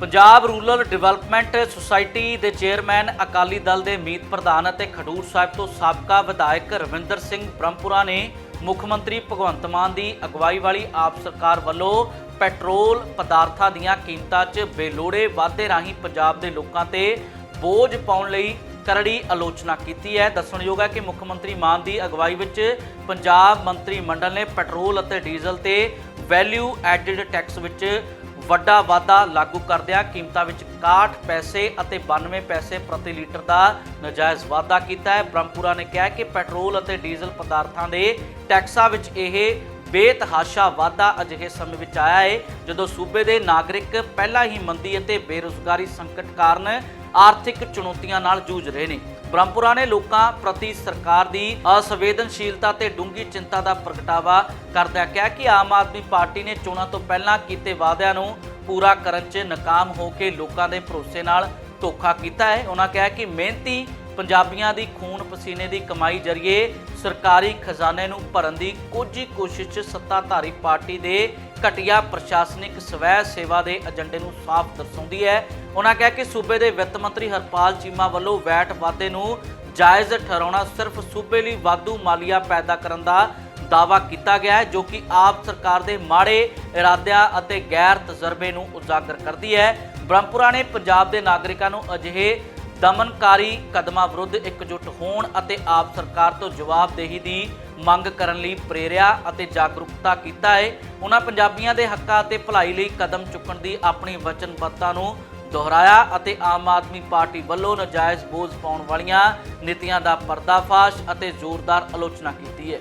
Punjab rural development society ਦੇ chairman Akali Dal ਦੇ ਮੀਤ ਪ੍ਰਧਾਨ ਅਤੇ ਖਡੂਰ ਸਾਹਿਬ ਤੋਂ ਸਾਬਕਾ ਵਿਧਾਇਕ ਰਵਿੰਦਰ ਸਿੰਘ ਬ੍ਰਹਮਪੁਰਾ ਨੇ ਮੁੱਖ ਮੰਤਰੀ ਭਗਵੰਤ ਮਾਨ ਦੀ ਅਗਵਾਈ ਵਾਲੀ ਆਪ ਸਰਕਾਰ ਵੱਲੋਂ ਪੈਟਰੋਲ ਪਦਾਰਥਾਂ ਦੀਆਂ ਕੀਮਤਾਂ 'ਚ ਬੇਲੋੜੇ ਵਾਧੇ ਰਾਹੀਂ ਪੰਜਾਬ ਦੇ ਲੋਕਾਂ ਤੇ ਬੋਝ ਪਾਉਣ ਲਈ ਕਰੜੀ ਆਲੋਚਨਾ ਕੀਤੀ ਹੈ। ਦੱਸਣਯੋਗ ਹੈ ਕਿ ਮੁੱਖ ਮੰਤਰੀ ਮਾਨ ਦੀ ਅਗਵਾਈ ਵਿੱਚ ਪੰਜਾਬ ਮੰਤਰੀ ਮੰਡਲ ਨੇ ਪੈਟਰੋਲ ਅਤੇ ਡੀਜ਼ਲ ਤੇ ਵੈਲਿਊ ਐਡਿਡ ਟੈਕਸ ਵਿੱਚ ਵੱਡਾ ਵਾਧਾ ਲਾਗੂ ਕਰਦਿਆਂ ਕੀਮਤਾਂ ਵਿੱਚ 61 ਪੈਸੇ ਅਤੇ 92 ਪੈਸੇ ਪ੍ਰਤੀ ਲੀਟਰ ਦਾ ਨਜਾਇਜ਼ ਵਾਧਾ ਕੀਤਾ ਹੈ। ਬ੍ਰਹਮਪੁਰਾ ਨੇ ਕਿਹਾ ਕਿ ਪੈਟਰੋਲ ਅਤੇ ਡੀਜ਼ਲ ਪਦਾਰਥਾਂ ਦੇ ਟੈਕਸਾਂ ਵਿੱਚ ਇਹ ਬੇਤਹਾਸ਼ਾ ਵਾਧਾ ਅਜਿਹੇ ਸਮੇਂ ਵਿੱਚ ਆਇਆ ਹੈ ਜਦੋਂ ਸੂਬੇ ਦੇ ਨਾਗਰਿਕ ਪਹਿਲਾਂ ਹੀ ਮੰਦੀ ਅਤੇ ਬੇਰੁਜ਼ਗਾਰੀ ਸੰਕਟ ਕਾਰਨ ਆਰਥਿਕ ਚੁਣੌਤੀਆਂ ਨਾਲ ਜੂਝ ਰਹੇ ਨੇ। ਬ੍ਰਹਮਪੁਰਾ ਨੇ ਲੋਕਾਂ ਪ੍ਰਤੀ ਸਰਕਾਰ ਦੀ ਅਸੰਵੇਦਨਸ਼ੀਲਤਾ ਤੇ ਡੂੰਘੀ ਚਿੰਤਾ ਦਾ ਪ੍ਰਗਟਾਵਾ ਕਰਦਿਆਂ ਕਿਹਾ ਕਿ ਆਮ ਆਦਮੀ ਪਾਰਟੀ ਨੇ ਚੋਣਾਂ ਤੋਂ ਪਹਿਲਾਂ ਕੀਤੇ ਵਾਅਦਿਆਂ ਨੂੰ ਪੂਰਾ ਕਰਨ 'ਚ ਨਾਕਾਮ ਹੋ ਕੇ ਲੋਕਾਂ ਦੇ ਭਰੋਸੇ ਨਾਲ ਧੋਖਾ ਕੀਤਾ ਹੈ। ਉਹਨਾਂ ਕਿਹਾ ਕਿ ਮਿਹਨਤੀ ਪੰਜਾਬੀਆਂ ਦੀ ਖੂਨ ਪਸੀਨੇ ਦੀ ਕਮਾਈ ਜਰੀਏ ਸਰਕਾਰੀ ਖਜ਼ਾਨੇ ਨੂੰ ਭਰਨ ਦੀ ਕੋਝੀ ਕੋਸ਼ਿਸ਼ 'ਚ ਸੱਤਾਧਾਰੀ ਪਾਰਟੀ ਦੇ ਘਟੀਆ ਪ੍ਰਸ਼ਾਸਨਿਕ ਸਵੈ ਸੇਵਾ ਦੇ ਏਜੰਡੇ ਨੂੰ ਸਾਫ਼ ਦਰਸਾਉਂਦੀ ਹੈ। ਉਹਨਾਂ ਕਿਹਾ ਕਿ ਸੂਬੇ ਦੇ ਵਿੱਤ ਮੰਤਰੀ ਹਰਪਾਲ ਚੀਮਾ ਵੱਲੋਂ ਵੈਟ ਵਾਧੇ ਨੂੰ ਜਾਇਜ਼ ਠਹਿਰਾਉਣਾ ਸਿਰਫ ਸੂਬੇ ਲਈ ਵਾਧੂ ਮਾਲੀਆ ਪੈਦਾ ਕਰਨ ਦਾ ਦਾਅਵਾ ਕੀਤਾ ਗਿਆ ਹੈ, ਜੋ ਕਿ ਆਪ ਸਰਕਾਰ ਦੇ ਮਾੜੇ ਇਰਾਦਿਆਂ ਅਤੇ ਗੈਰ ਤਜਰਬੇ ਨੂੰ ਉਜਾਗਰ ਕਰਦੀ ਹੈ। ਬ੍ਰਹਮਪੁਰਾ ਨੇ ਪੰਜਾਬ ਦੇ ਨਾਗਰਿਕਾਂ ਨੂੰ ਅਜਿਹੇ ਦਮਨਕਾਰੀ ਕਦਮਾਂ ਵਿਰੁੱਧ ਇਕਜੁੱਟ ਹੋਣ ਅਤੇ ਆਪ ਸਰਕਾਰ ਤੋਂ ਜਵਾਬਦੇਹੀ ਦੀ ਮੰਗ ਕਰਨ ਲਈ ਪ੍ਰੇਰਿਆ ਅਤੇ ਜਾਗਰੂਕਤਾ ਕੀਤਾ ਹੈ ਉਹਨਾਂ ਪੰਜਾਬੀਆਂ ਦੇ ਹੱਕਾਂ ਅਤੇ ਭਲਾਈ ਲਈ ਕਦਮ ਚੁੱਕਣ ਦੀ ਆਪਣੀ ਵਚਨਬੱਧਤਾ ਨੂੰ ਦੁਹਰਾਇਆ ਅਤੇ ਆਮ ਆਦਮੀ ਪਾਰਟੀ ਵੱਲੋਂ ਨਜਾਇਜ਼ ਬੋਝ ਪਾਉਣ ਵਾਲੀਆਂ ਨੀਤੀਆਂ ਦਾ ਪਰਦਾਫਾਸ਼ ਅਤੇ ਜ਼ੋਰਦਾਰ ਆਲੋਚਨਾ ਕੀਤੀ ਹੈ